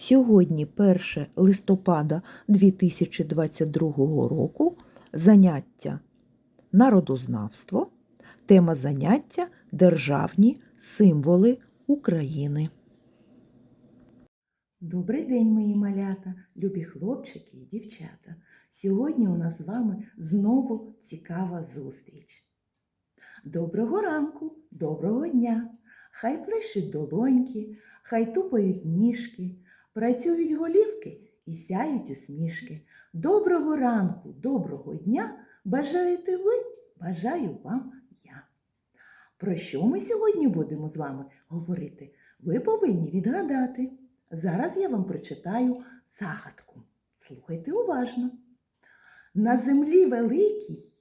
Сьогодні 1 листопада 2022 року заняття народознавство, тема заняття Державні символи України. Добрий день, мої малята, любі хлопчики і дівчата. Сьогодні у нас з вами знову цікава зустріч. Доброго ранку, доброго дня! Хай плещуть долоньки, хай тупають ніжки, працюють голівки і сяють усмішки. Доброго ранку, доброго дня! Бажаєте ви, бажаю вам я. Про що ми сьогодні будемо з вами говорити? Ви повинні відгадати. Зараз я вам прочитаю загадку. Слухайте уважно. На землі великій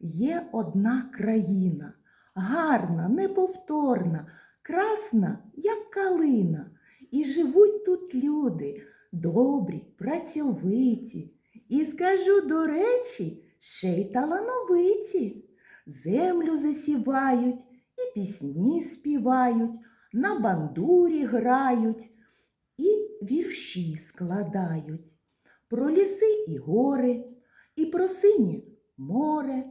є одна країна, гарна, неповторна, красна, як калина. І живуть тут люди добрі, працьовиті. І скажу до речі, ще й талановиті. Землю засівають і пісні співають, на бандурі грають і вірші складають про ліси і гори, і про синє море,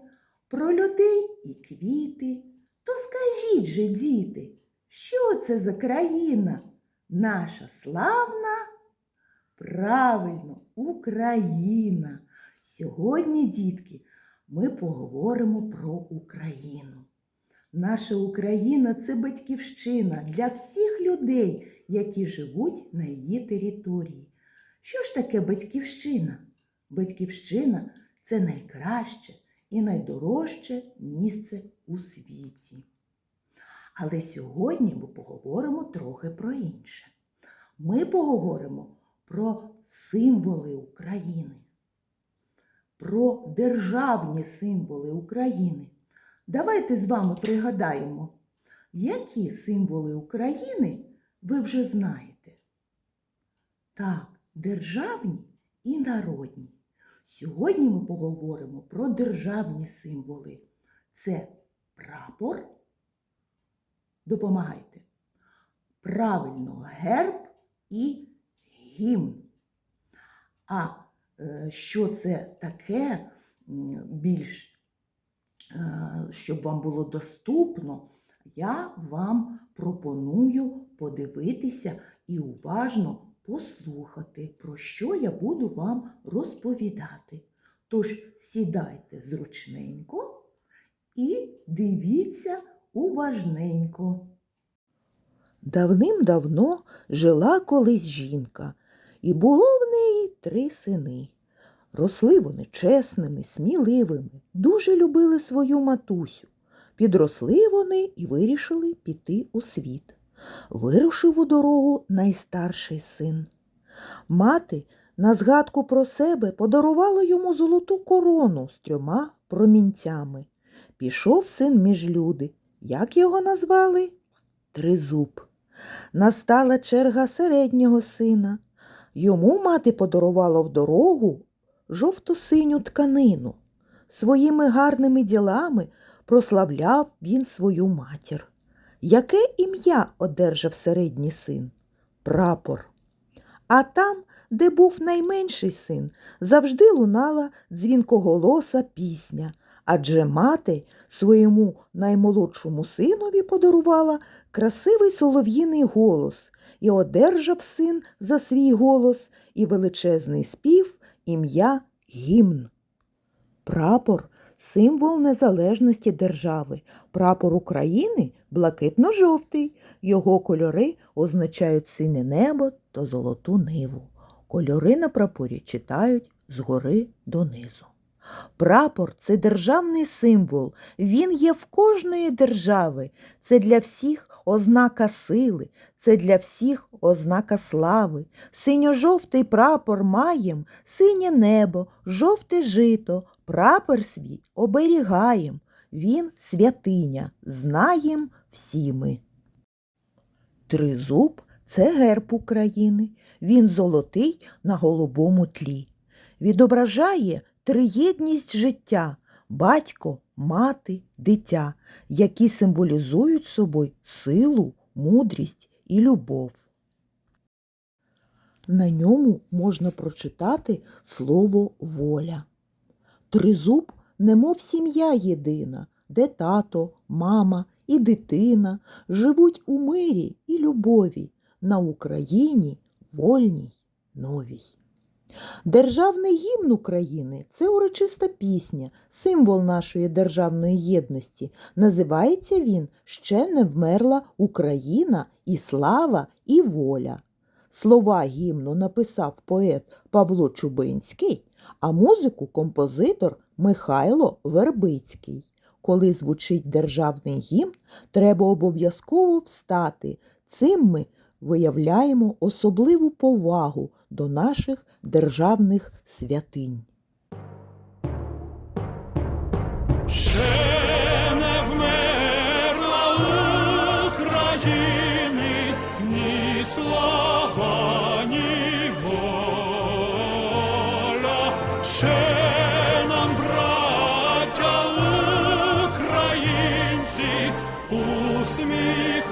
про людей і квіти. То скажіть же, діти, що це за країна? Наша славна? Правильно, Україна. Сьогодні, дітки, ми поговоримо про Україну. Наша Україна це батьківщина для всіх людей, які живуть на її території. Що ж таке батьківщина? Батьківщина це найкраще і найдорожче місце у світі. Але сьогодні ми поговоримо трохи про інше. Ми поговоримо про символи України, про державні символи України. Давайте з вами пригадаємо, які символи України ви вже знаєте. Так, державні і народні. Сьогодні ми поговоримо про державні символи. Це прапор. Допомагайте. Правильно, герб і гімн. А е, що це таке більш, е, щоб вам було доступно, я вам пропоную подивитися і уважно послухати, про що я буду вам розповідати. Тож сідайте зручненько і дивіться уважненько. Давним-давно жила колись жінка, і було в неї три сини. Росли вони чесними, сміливими, дуже любили свою матусю. Підросли вони і вирішили піти у світ. Вирушив у дорогу найстарший син. Мати на згадку про себе подарувала йому золоту корону з трьома промінцями. Пішов син між люди. Як його назвали? Тризуб. Настала черга середнього сина. Йому мати подарувала в дорогу жовто-синю тканину. Своїми гарними ділами прославляв він свою матір. Яке ім'я одержав середній син? Прапор. А там, де був найменший син, завжди лунала дзвінкоголоса пісня, адже мати своєму наймолодшому синові подарувала красивий солов'їний голос, і одержав син за свій голос і величезний спів ім'я гімн. Прапор символ незалежності держави. Прапор України блакитно-жовтий. Його кольори означають синє небо та золоту ниву. Кольори на прапорі читають згори донизу. Прапор це державний символ. Він є в кожної держави. Це для всіх ознака сили, це для всіх ознака слави. Синьо-жовтий прапор маєм, синє небо, жовте жито, прапор свій оберігаєм. Він святиня, знаєм всі ми. Тризуб це герб України. Він золотий на голубому тлі. Відображає триєдність життя батько, мати, дитя, які символізують собою силу, мудрість і любов. На ньому можна прочитати слово воля. Тризуб, немов сім'я єдина, де тато, мама і дитина живуть у мирі і любові на Україні вольній, новій. Державний гімн України це урочиста пісня, символ нашої державної єдності. Називається він Ще не вмерла Україна і слава, і воля. Слова гімну написав поет Павло Чубинський, а музику композитор Михайло Вербицький. Коли звучить державний гімн, треба обов'язково встати. Цим ми виявляємо особливу повагу до наших державних святинь. Ще не вмерла України ні слава, ні воля. Ще нам, браття українці, усміхнеться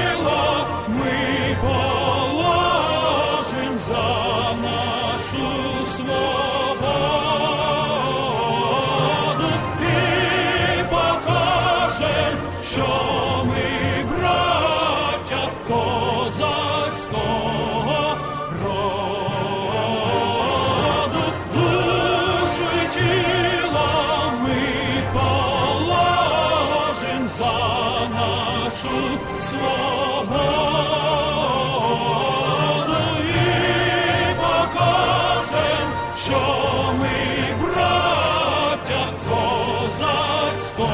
свободу і що ми браття козацького.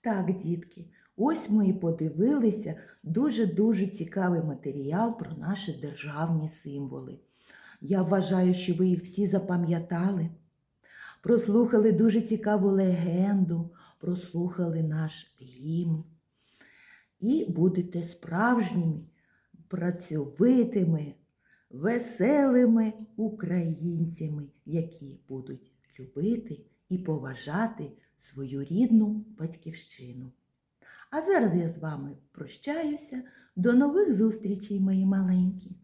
Так, дітки, ось ми і подивилися дуже-дуже цікавий матеріал про наші державні символи. Я вважаю, що ви їх всі запам'ятали. Прослухали дуже цікаву легенду, прослухали наш гімн. І будете справжніми, працьовитими, веселими українцями, які будуть любити і поважати свою рідну батьківщину. А зараз я з вами прощаюся. До нових зустрічей, мої маленькі.